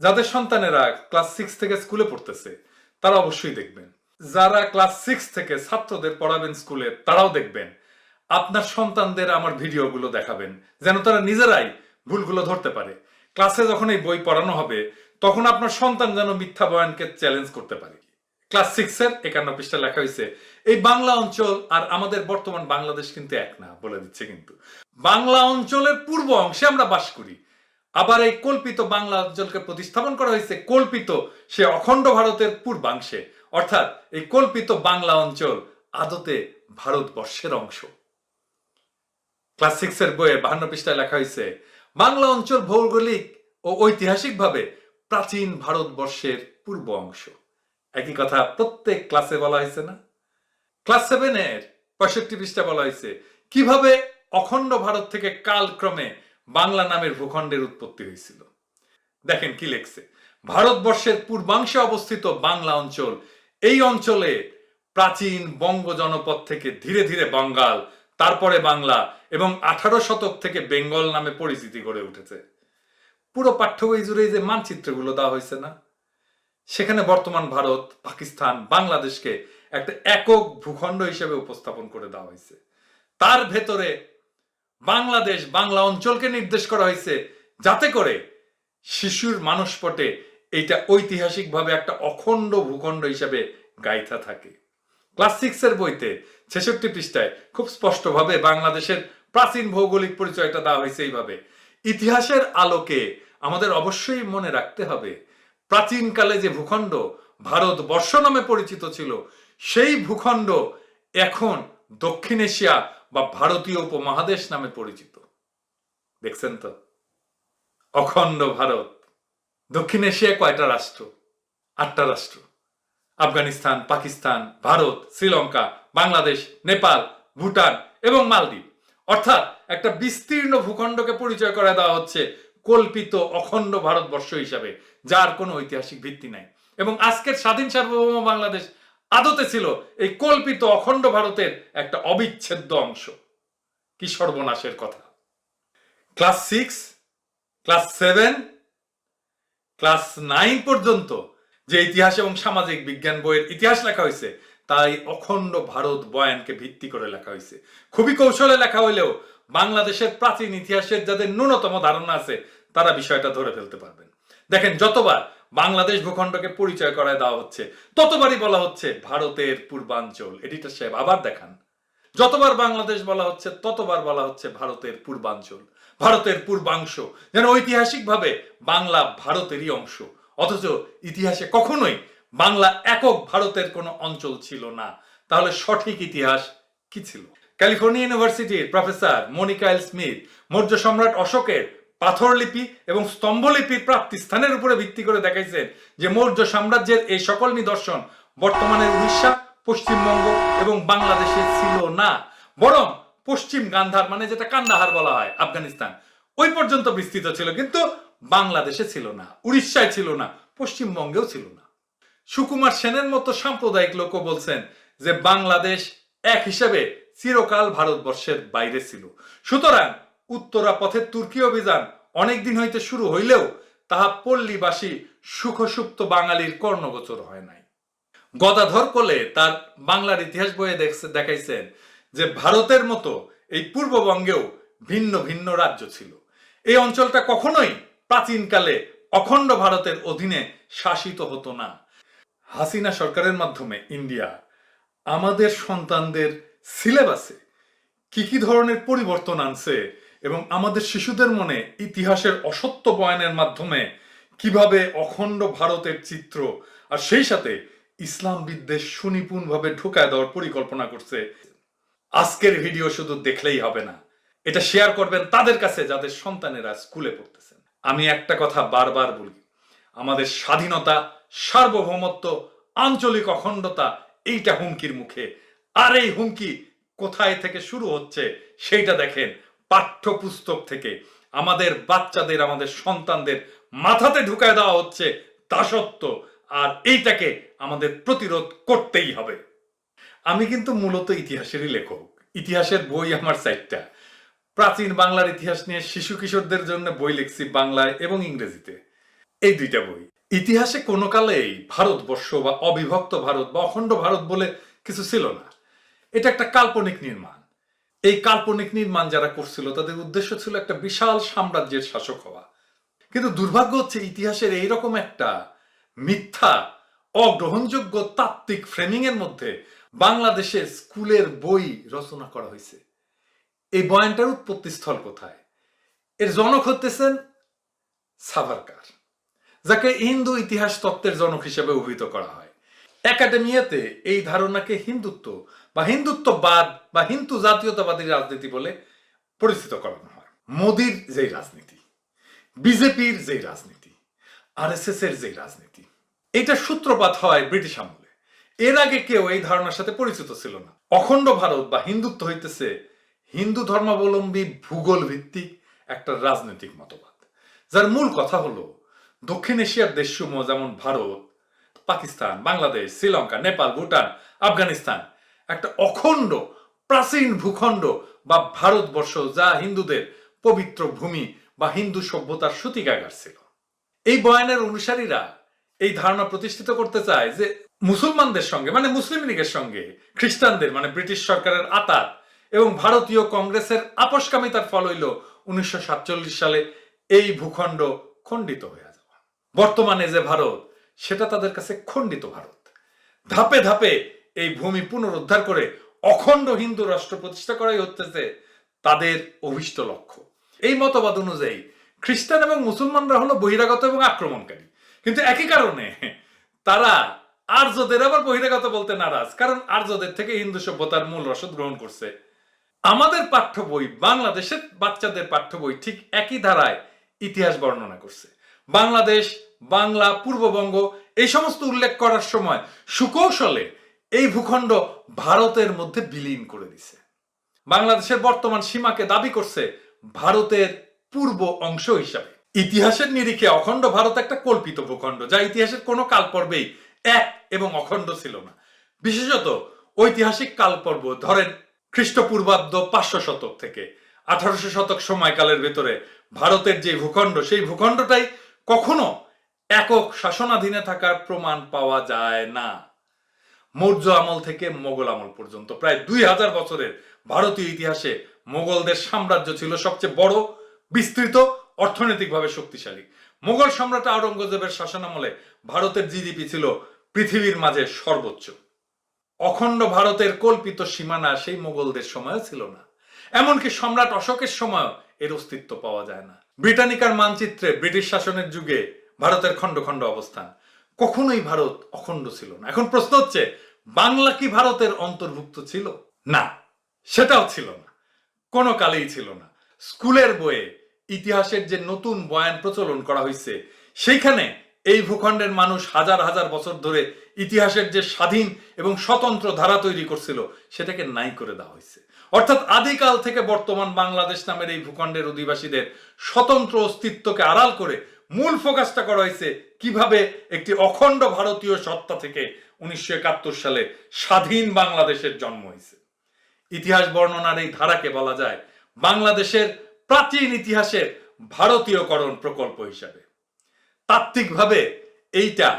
যাদের সন্তানেরা class six থেকে স্কুলে পড়তেছে, তারা অবশ্যই দেখবেন। যারা ক্লাস সিক্স থেকে ছাত্রদের পড়াবেন স্কুলে তারাও দেখবেন। আপনার সন্তানদের আমার ভিডিওগুলো দেখাবেন, যেন তারা নিজেরাই ভুলগুলো ধরতে পারে। ক্লাসে যখন এই বই পড়ানো হবে, তখন আপনার সন্তান যেন মিথ্যা বয়ানকে চ্যালেঞ্জ করতে পারে। ক্লাস সিক্স এর একান্ন পৃষ্ঠা লেখা হয়েছে, এই বাংলা অঞ্চল আর আমাদের বর্তমান বাংলাদেশ কিন্তু এক না, বলে দিচ্ছে কিন্তু। বাংলা অঞ্চলের পূর্ব অংশে আমরা বাস করি। আবার এই কল্পিত বাংলা অঞ্চলকে প্রতিস্থাপন করা হয়েছে। কল্পিত, সে অখণ্ড ভারতের পূর্বাংশে। অর্থাৎ এই কল্পিত বাংলা অঞ্চল আদতে ভারতবর্ষের অংশ। ক্লাস বইয়ে বাহান্ন পৃষ্ঠায় লেখা হয়েছে, বাংলা অঞ্চল ভৌগোলিক ও ঐতিহাসিকভাবে প্রাচীন ভারতবর্ষের পূর্ব অংশ। একই কথা প্রত্যেক ক্লাসে বলা হয়েছে না? ক্লাস সেভেনের পঁয়ষট্টি পৃষ্ঠা বলা হয়েছে, কীভাবে অখণ্ড ভারত থেকে কালক্রমে বাংলা নামের ভূখণ্ডের উৎপত্তি হয়েছিল। দেখেন কি লেখছে। ভারতবর্ষের পূর্বাংশে অবস্থিত বাংলা অঞ্চল, এই অঞ্চলে প্রাচীন বঙ্গ জনপদ থেকে ধীরে ধীরে বাঙ্গাল, তারপরে বাংলা এবং আঠারো শতক থেকে বেঙ্গল নামে পরিচিতি গড়ে উঠেছে। পুরো পাঠ্য বই জুড়ে যে মানচিত্রগুলো দেওয়া হয়েছে না? সেখানে বর্তমান ভারত, পাকিস্তান, বাংলাদেশকে একটা একক ভূখণ্ড হিসেবে উপস্থাপন করে দেওয়া হয়েছে। তার ভেতরে বাংলাদেশ বাংলা অঞ্চলকে নির্দেশ করা হয়েছে যাতে করে শিশুর মানসপটে এইটা ঐতিহাসিকভাবে একটা অখণ্ড ভূখণ্ড হিসেবে গাইথা থাকে। ক্লাস সিক্স এর বইতে ছেষট্টি পৃষ্ঠায় খুব স্পষ্টভাবে বাংলাদেশের প্রাচীন ভৌগোলিক পরিচয়টা দেওয়া হয়েছে এইভাবে। ইতিহাসের আলোকে আমাদের অবশ্যই মনে রাখতে হবে, প্রাচীনকালে যে ভূখণ্ড ভারতবর্ষ নামে পরিচিত ছিল, সেই ভূখণ্ড এখন দক্ষিণ এশিয়া বা ভারতীয় উপমহাদেশ নামে পরিচিত। দেখছেন তো? অখণ্ড ভারত। দক্ষিণ এশিয়ায় কয়টা রাষ্ট্র? আটটা রাষ্ট্র। আফগানিস্তান, পাকিস্তান, ভারত, শ্রীলঙ্কা, বাংলাদেশ, নেপাল, ভুটান এবং মালদ্বীপ। অর্থাৎ একটা বিস্তীর্ণ ভূখণ্ডকে পরিচয় করে দেওয়া হচ্ছে কল্পিত অখণ্ড ভারতবর্ষ হিসাবে, যার কোনো ঐতিহাসিক ভিত্তি নাই। এবং আজকের স্বাধীন সার্বভৌম বাংলাদেশ আদতে ছিল এই কল্পিত অখণ্ড ভারতের একটা অবিচ্ছেদ্য অংশ। কি সর্বনাশের কথা। Class six, class seven, class nine পর্যন্ত যে ইতিহাস এবং সামাজিক বিজ্ঞান বইয়ের ইতিহাস লেখা হয়েছে, তাই অখণ্ড ভারত বয়ানকে ভিত্তি করে লেখা হয়েছে। খুবই কৌশলে লেখা হইলেও বাংলাদেশের প্রাচীন ইতিহাসের যাদের ন্যূনতম ধারণা আছে, তারা বিষয়টা ধরে ফেলতে পারবেন। দেখেন, যতবার বাংলাদেশ ভূখণ্ডকে পরিচয় করায় দেওয়া হচ্ছে। ততবারই বলা হচ্ছে ভারতের পূর্বাঞ্চল। এডিটর সাহেব, আবার দেখান। যতবার বাংলাদেশ বলা হচ্ছে, ততবার বলা হচ্ছে ভারতের পূর্বাঞ্চল। ভারতের পূর্বাংশ যেন ঐতিহাসিকভাবে বাংলা ভারতেরই অংশ। অথচ ইতিহাসে কখনোই বাংলা একক ভারতের কোনো অঞ্চল ছিল না। তাহলে সঠিক ইতিহাস কি ছিল? ক্যালিফোর্নিয়া ইউনিভার্সিটির প্রফেসর মনিকাইল স্মিথ, মৌর্য সম্রাট অশোকের পাথরলিপি এবং স্তম্ভলিপির প্রাপ্তি স্থানের উপরে ভিত্তি করে দেখাইছেন যে মৌর্য সাম্রাজ্যের এই সকল নিদর্শন বর্তমানের উড়িষ্যা, পশ্চিমবঙ্গ এবং বাংলাদেশে ছিল না। বরং পশ্চিম গান্ধার মানে যেটা কান্দাহার বলা হয়, আফগানিস্তান। ওই পর্যন্ত বিস্তৃত ছিল কিন্তু বাংলাদেশে ছিল না, উড়িষ্যায় ছিল না, পশ্চিমবঙ্গেও ছিল না। সুকুমার সেনের মতো সাম্প্রদায়িক লোকও বলছেন যে বাংলাদেশ এক হিসেবে চিরকাল ভারতবর্ষের বাইরে ছিল। সুতরাং উত্তরা পথের তুর্কি অভিযান অনেক দিন হইতে শুরু হইলেও তাহা পল্লীবাসী সুখসুপ্ত বাঙালির কর্ণগোচর হয় নাই। গদাধর কোলে তার বাংলার ইতিহাস বইয়ে দেখছে দেখাইছেন যে ভারতের মতো এই পূর্ববঙ্গেও ভিন্ন ভিন্ন রাজ্য ছিল। এই অঞ্চলটা কখনোই প্রাচীনকালে অখণ্ড ভারতের অধীনে শাসিত হতো না। হাসিনা সরকারের মাধ্যমে ইন্ডিয়া, আমাদের সন্তানদের সিলেবাসে কি কি ধরনের পরিবর্তন আনছে এবং আমাদের শিশুদের মনে ইতিহাসের অসত্য বয়ানের মাধ্যমে কীভাবে অখণ্ড ভারতের চিত্র আর সেই সাথে ইসলাম বিদ্বেষ সুনিপুণভাবে ঢুকায় দেওয়ার পরিকল্পনা করছে, আজকের ভিডিও শুধু দেখলেই হবে না। এটা শেয়ার করবেন তাদের কাছে যাদের সন্তানেরা স্কুলে পড়তেছেন। আমি একটা কথা বারবার বলি, আমাদের স্বাধীনতা, সার্বভৌমত্ব, আঞ্চলিক অখণ্ডতা, এইটা হুমকির মুখে। আর এই হুমকি কোথায় থেকে শুরু হচ্ছে, সেইটা দেখেন পাঠ্যপুস্তক থেকে আমাদের বাচ্চাদের, আমাদের সন্তানদের মাথাতে ঢুকায় দেওয়া হচ্ছে দাসত্ব, আর এইটাকে আমাদের প্রতিরোধ করতেই হবে। আমি কিন্তু মূলত ইতিহাসেরই লেখক। ইতিহাসের বই আমার চারটা। প্রাচীন বাংলার ইতিহাস নিয়ে শিশু কিশোরদের জন্য বই লিখছি বাংলায় এবং ইংরেজিতে। এই দুইটা বই। ইতিহাসে কোনো কালেই ভারতবর্ষ বা অবিভক্ত ভারত বা অখণ্ড ভারত বলে কিছু ছিল না। এটা একটা কাল্পনিক নির্মাণ। এই কাল্পনিক নির্মাণ যারা করছিল, তাদের উদ্দেশ্য ছিল একটা বিশাল সাম্রাজ্যের শাসক হওয়া। কিন্তু দুর্ভাগ্য হচ্ছে, ইতিহাসের এইরকম একটা মিথ্যা, অগ্রহণযোগ্য তাত্ত্বিক ফ্রেমিং এর মধ্যে বাংলাদেশের স্কুলের বই রচনা করা হয়েছে। এই বয়ানটার উৎপত্তি স্থল কোথায়? এর জনক হতেছেন সাভারকার, যাকে হিন্দু ইতিহাস তত্ত্বের জনক হিসেবে অভিহিত করা হয়। একাডেমিয়াতে এই ধারণাকে হিন্দুত্ব বা হিন্দুত্ববাদ বা হিন্দু জাতীয়তাবাদী রাজনীতি বলে পরিচিত করানো হয়। মোদির যেই রাজনীতি, বিজেপির যেই রাজনীতি আরএসএস এর যেই রাজনীতি, এটা সূত্রপাত হয় ব্রিটিশ আমলে। এর আগে কেউ এই ধারণার সাথে পরিচিত ছিল না। অখণ্ড ভারত বা হিন্দুত্ব হইতেছে হিন্দু ধর্মাবলম্বী ভূগোল ভিত্তিক একটা রাজনৈতিক মতবাদ, যার মূল কথা হলো দক্ষিণ এশিয়ার দেশসমূহ যেমন ভারত, পাকিস্তান, বাংলাদেশ, শ্রীলঙ্কা, নেপাল, ভুটান, আফগানিস্তান একটা অখণ্ড, প্রাচীন ভূখণ্ড বা ভারতবর্ষ যা হিন্দুদের পবিত্র ভূমি বা হিন্দু সভ্যতার সূতিকাগার ছিল। এই বয়ানের অনুসারীরা এই ধারণা প্রতিষ্ঠিত করতে চায় যে মুসলমানদের সঙ্গে মানে মুসলিম লীগের সঙ্গে, খ্রিস্টানদের মানে ব্রিটিশ সরকারের আতাত এবং ভারতীয় কংগ্রেসের আপসকামিতার ফল হইল উনিশশো সালে এই ভূখণ্ড খণ্ডিত হয়ে যাওয়া। বর্তমানে যে ভারত, সেটা তাদের কাছে খণ্ডিত ভারত। ধাপে ধাপে এই ভূমি পুনরুদ্ধার করে অখণ্ড হিন্দু রাষ্ট্র প্রতিষ্ঠা করাই হতেছে তাদের অভিষ্ট লক্ষ্য। এই মতবাদ অনুযায়ী খ্রিস্টান এবং মুসলমানরা হলো বহিরাগত এবং আক্রমণকারী। কিন্তু একই কারণে তারা আর্যদের আবার বহিরাগত বলতে নারাজ, কারণ আর্যদের থেকে হিন্দু সভ্যতার মূল রসদ গ্রহণ করছে। আমাদের পাঠ্য বই, বাংলাদেশের বাচ্চাদের পাঠ্য বই ঠিক একই ধারায় ইতিহাস বর্ণনা করছে। বাংলাদেশ, বাংলা, পূর্ববঙ্গ এই সমস্ত উল্লেখ করার সময় সুকৌশলে এই ভূখণ্ড ভারতের মধ্যে বিলীন করে দিছে। বাংলাদেশের বর্তমান সীমাকে দাবি করছে ভারতের পূর্ব অংশ হিসাবে। ইতিহাসের নিরিখে অখণ্ড ভারত একটা কল্পিত ভূখণ্ড, যা ইতিহাসের কোনো কাল পর্বেই এক এবং অখণ্ড ছিল না। বিশেষত ঐতিহাসিক কালপর্ব ধরেন খ্রিস্টপূর্বাব্দ পাঁচশো শতক থেকে আঠারোশো শতক সময়কালের ভেতরে ভারতের যে ভূখণ্ড, সেই ভূখণ্ডটাই কখনো একক শাসনাধীনে থাকার প্রমাণ পাওয়া যায় না। মৌর্য আমল থেকে মোগল আমল পর্যন্ত। প্রায় দুই হাজার বছরের ভারতীয় ইতিহাসে মোগলদের সাম্রাজ্য ছিল সবচেয়ে বড়, বিস্তৃত, অর্থনৈতিকভাবে শক্তিশালী। মোগল সম্রাট আওরঙ্গজেবের শাসনামলে ভারতের জিডিপি ছিল পৃথিবীর মাঝে সর্বোচ্চ। অখণ্ড ভারতের কল্পিত সীমানা সেই মোগলদের সময়ও ছিল না। এমনকি সম্রাট অশোকের সময়ও এর অস্তিত্ব পাওয়া যায় না। ব্রিটানিকার মানচিত্রে ব্রিটিশ শাসনের যুগে ভারতের খণ্ড খণ্ড অবস্থান। কখনোই ভারত অখণ্ড ছিল না। এখন প্রশ্ন হচ্ছে বাংলা কি ভারতের অন্তর্ভুক্ত ছিল? না, সেটাও ছিল না। কোনো কালেই ছিল না। স্কুলের বইয়ে ইতিহাসের যে নতুন বয়ান প্রচলন করা হয়েছে সেইখানে এই ভূখণ্ডের মানুষ হাজার হাজার বছর ধরে ইতিহাসের যে স্বাধীন এবং স্বতন্ত্র ধারা তৈরি করছিল, সেটাকে নাই করে দেওয়া হয়েছে অর্থাৎ আদিকাল থেকে বর্তমান বাংলাদেশ নামের এই ভূখণ্ডের অধিবাসীদের স্বতন্ত্র অস্তিত্বকে আড়াল করে মূল ফোকাসটা করা হয়েছে কীভাবে একটি অখণ্ড ভারতীয় সত্তা থেকে উনিশশো একাত্তর সালে স্বাধীন বাংলাদেশের জন্ম হয়েছে। ইতিহাস বর্ণনার এই ধারাকে বলা যায় বাংলাদেশের প্রাচীন ইতিহাসের ভারতীয়করণ প্রকল্প হিসাবে। তাত্ত্বিকভাবে এইটা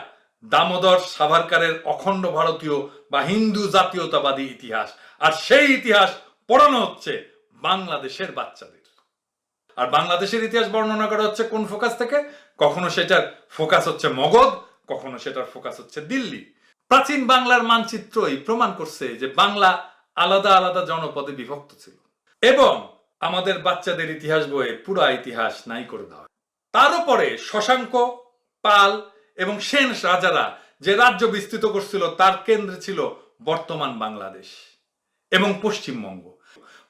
দামোদর সাভারকারের অখণ্ড ভারতীয় বা হিন্দু জাতীয়তাবাদী ইতিহাস, আর সেই ইতিহাস পড়ানো হচ্ছে বাংলাদেশের বাচ্চাদের। আর বাংলাদেশের ইতিহাস বর্ণনা করা হচ্ছে কোন ফোকাস থেকে? কখনো সেটার ফোকাস হচ্ছে মগধ, কখনো সেটার ফোকাস হচ্ছে দিল্লি। প্রাচীন বাংলার মানচিত্রই প্রমাণ করছে যে বাংলা আলাদা আলাদা জনপদে বিভক্ত ছিল। এবং আমাদের বাচ্চাদের ইতিহাস বইয়ে পুরা ইতিহাস নাই করে দেওয়া তার উপরে শশাঙ্ক, পাল এবং সেন রাজারা যে রাজ্য বিস্তৃত করছিল, তার কেন্দ্রে ছিল বর্তমান বাংলাদেশ এবং পশ্চিমবঙ্গ।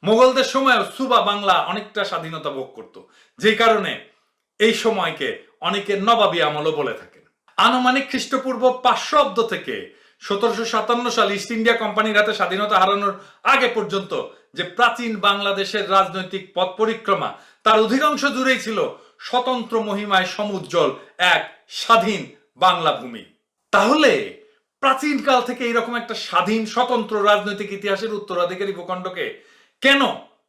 মোগলদের সময়ও সুবা বাংলা অনেকটা স্বাধীনতা ভোগ করত। যে কারণে এই সময়কে অনেকে নবাবী আমলও বলে থাকেন আনুমানিক খ্রিস্টপূর্ব পাঁচশো অব্দ থেকে সতেরোশো সাতান্ন সাল ইস্ট ইন্ডিয়া কোম্পানির হাতে স্বাধীনতা হারানোর আগে পর্যন্ত যে প্রাচীন বাংলাদেশের রাজনৈতিক পথ পরিক্রমা, তার অধিকাংশ জুড়েই ছিল স্বতন্ত্র মহিমায় সমুজ্জ্বল এক স্বাধীন বাংলা ভূমি। তাহলে প্রাচীন কাল থেকে এইরকম একটা স্বাধীন, স্বতন্ত্র রাজনৈতিক ইতিহাসের উত্তরাধিকারী ভূখণ্ডকে কেন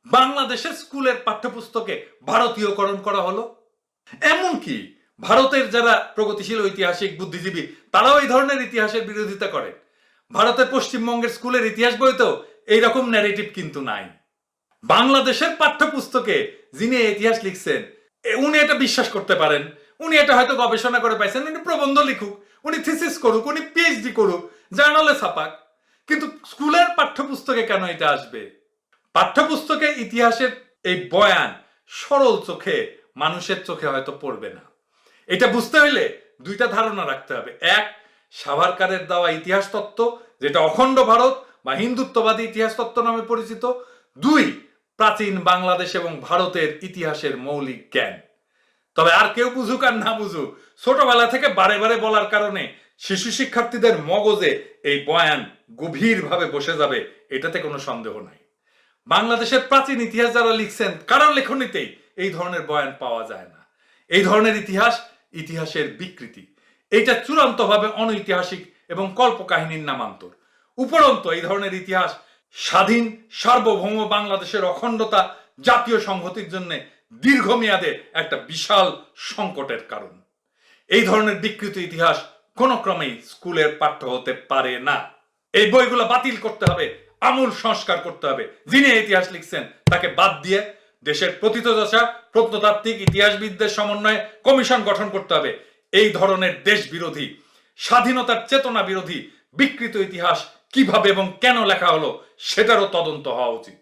বাংলাদেশের স্কুলের পাঠ্যপুস্তকে ভারতীয়করণ করা হলো? এমনকি ভারতের যারা প্রগতিশীল ঐতিহাসিক বুদ্ধিজীবী, তারাও এই ধরনের ইতিহাসের বিরোধিতা করেন ভারতের পশ্চিমবঙ্গের স্কুলের ইতিহাস বইতেও এইরকম ন্যারেটিভ কিন্তু নাই। বাংলাদেশের পাঠ্যপুস্তকে যিনি ইতিহাস লিখছেন উনি এটা বিশ্বাস করতে পারেন। উনি এটা হয়তো গবেষণা করে পাইছেন, উনি প্রবন্ধ লিখুক, উনি থিসিস করুক, উনি পিএইচডি করুক, জার্নালে ছাপাক। কিন্তু স্কুলের পাঠ্যপুস্তকে কেন এটা আসবে? পাঠ্যপুস্তকে ইতিহাসের এই বয়ান সরল চোখে, মানুষের চোখে হয়তো পড়বে না। এটা বুঝতে হইলে দুইটা ধারণা রাখতে হবে। এক সাভারকারের দেওয়া ইতিহাস তত্ত্ব, যেটা অখণ্ড ভারত বা হিন্দুত্ববাদী ইতিহাস তত্ত্ব নামে পরিচিত। দুই, প্রাচীন বাংলাদেশ এবং ভারতের ইতিহাসের মৌলিক জ্ঞান। তবে আর কেউ বুঝুক আর না বুঝুক, ছোটবেলা থেকে বারে বারে বলার কারণে শিশু শিক্ষার্থীদের মগজে এই বয়ান গভীরভাবে বসে যাবে, এটাতে কোনো সন্দেহ নাই। বাংলাদেশের প্রাচীন ইতিহাস যারা লিখছেন কারণ লেখনীতেই এই ধরনের বয়ান পাওয়া যায় না। এই ধরনের ইতিহাস ইতিহাসের বিকৃতি। এইটা চূড়ান্তভাবে অনৈতিহাসিক এবং কল্পকাহিনীর নামান্তর। উপরন্ত এই ধরনের ইতিহাস স্বাধীন, সার্বভৌম বাংলাদেশের অখণ্ডতা জাতীয় সংহতির জন্য দীর্ঘমেয়াদে একটা বিশাল সংকটের কারণ। এই ধরনের বিকৃত ইতিহাস কোনো ক্রমেই স্কুলের পাঠ্য হতে পারে না। এই বইগুলো বাতিল করতে হবে, আমূল সংস্কার করতে হবে। যিনি ইতিহাস লিখছেন, তাকে বাদ দিয়ে দেশের প্রথিতযশা প্রত্নতাত্ত্বিক ইতিহাসবিদদের সমন্বয়ে কমিশন গঠন করতে হবে। এই ধরনের দেশ বিরোধী স্বাধীনতার চেতনা বিরোধী বিকৃত ইতিহাস কীভাবে এবং কেন লেখা হলো, সেটারও তদন্ত হওয়া উচিত।